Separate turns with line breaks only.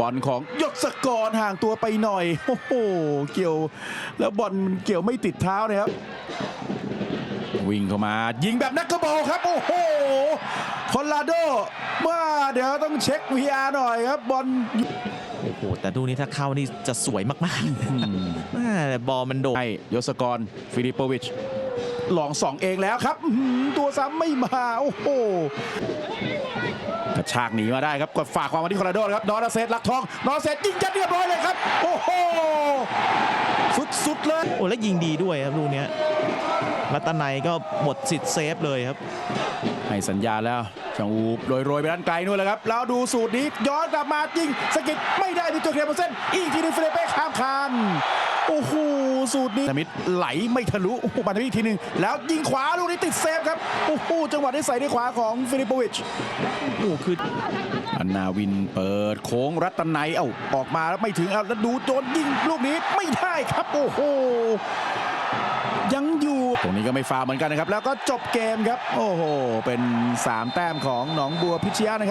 บอลของยศกรห่างตัวไปหน่อยโอ้โหเกี่ยว แล้วบอลมันเกี่ยวไม่ติดเท้านะครับ วิ่งเข้ามา ยิงแบบนักกระบอลครับ โอ้โหคอนลาโดว่าเดี๋ยวต้องเช็ค VR หน่อยครับบอล
โอ้โหแต่ดูนี้ถ้าเข้านี่จะสวยมากๆแม่แต่บอลมันโดด
ให้ยศกรฟิลิปโปวิช ลองสองเองแล้วครับอื้อหือตัวซ้ำไม่มาโอ้โหกระชากหนีมาได้ครับกดฝากความมาที่คอร์โดนะครับนอร์เซตลักทองนอร์เซตยิงจัดเรียบร้อยเลยครับ โอ้โหสุดๆเลย
โอ้แล้วยิงดีด้วยครับลูกเนี้ยรัตนัยก็หมดสิทธิ์เซฟเลยครับ
ให้สัญญาณแล้วช่างอูบโรยๆไปด้านไกลนู่นเลยครับ แล้วดูสูตรนี้ย้อนกลับมายิงสกิดไม่ได้ที่ตัวเคลียร์บนเส้น อีกทีหนึงเฟเดเป้ข้ามคานโอ้โห สูตรนี้มิธไหลไม่ทะลุโอ้โหมาทางนี้อีทีหนึ่งแล้วยิงขวาลูกนี้ติดเซฟครับโอ้โหจังหวะที่ใส่ด้วยขวาของฟิลิปโปวิช
โอ้คือ
อันนาวินเปิดโค้งรัตนัยเอ้าออกมาแล้วไม่ถึงเอาแล้วดูโดนยิงลูกนี้ไม่ได้ครับโอ้โหยังอยู่ ตรงนี้ก็ไม่ฟาวเหมือนกันนะครับ แล้วก็จบเกมครับ โอ้โห เป็น 3 แต้มของหนองบัวพิชยะนะครับ